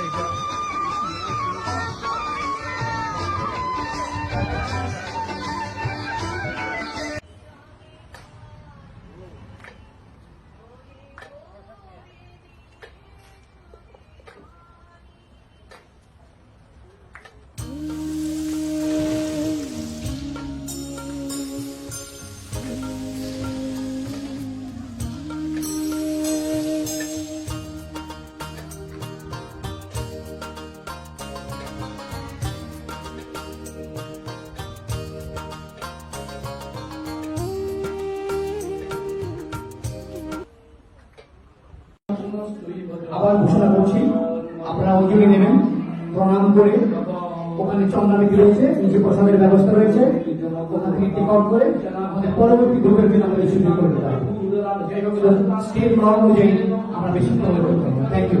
Hey, bro. আবার ঘোষণা করছি, আপনারা অঞ্জলি নেবেন, প্রণাম করে ওখানে চন্দ্রাবিধি রয়েছে নিচে প্রসাদের ব্যবস্থা রয়েছে, ওখান থেকে টেক আউট করে আমাদের পরবর্তী গ্রুপের জন্য আমাদের সুযোগ করে আমরা বেশি হবে থ্যাংক ইউ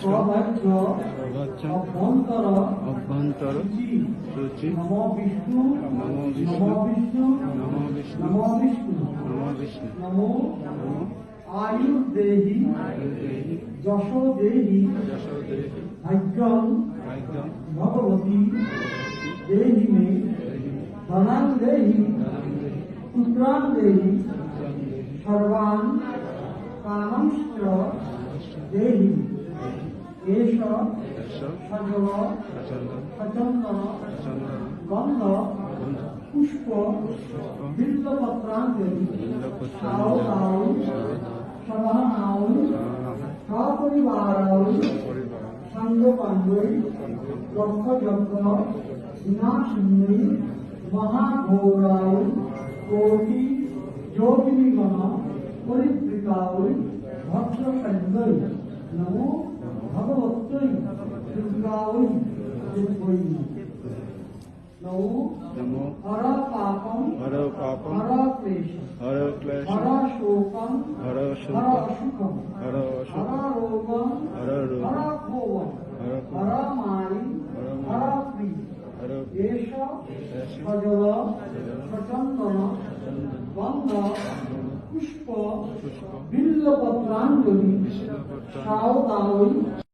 সৌভাগ্য অভ্যন্তর সূচি। নম বিষ্ণু নম বিষ্ণু। নম বিষ্ণু নম বিষ্ণু। নম আয়ুর্দেহি দেহি যশ দেহি ভাগ্যম ভগবতী দেহি মে। ধনাং দেহি। পুত্রাং দেহি। সর্বান কামাংশ্চ দেহি এষ সজল সচন্দন গন্ধ, পুষ্প বিল্লপত্রাঞ্জলি সাউ সাউ সভানাউ সপরিবারাউ সঙ্গ পাণ্ডৈ লক্ষ যজ্ঞ বিনাশিনী ভক্ত সঞ্জয় নমো ভগবত্যৈ দুর্গাউ দিব্যৈ নমো হর পাপম হর পাপম হর ক্লেশম হর ক্লেশ হর শোকম হর হর শোক অসুখম হর অসুখ হর রোগম হর রোগ হর ভোগম হর হর মারি হর হর প্রি হর এষ সজল সচন্দন গন্ধ বিল্লপত্রাঞ্জলি। বিষ্ণুপত্র সাও দাওই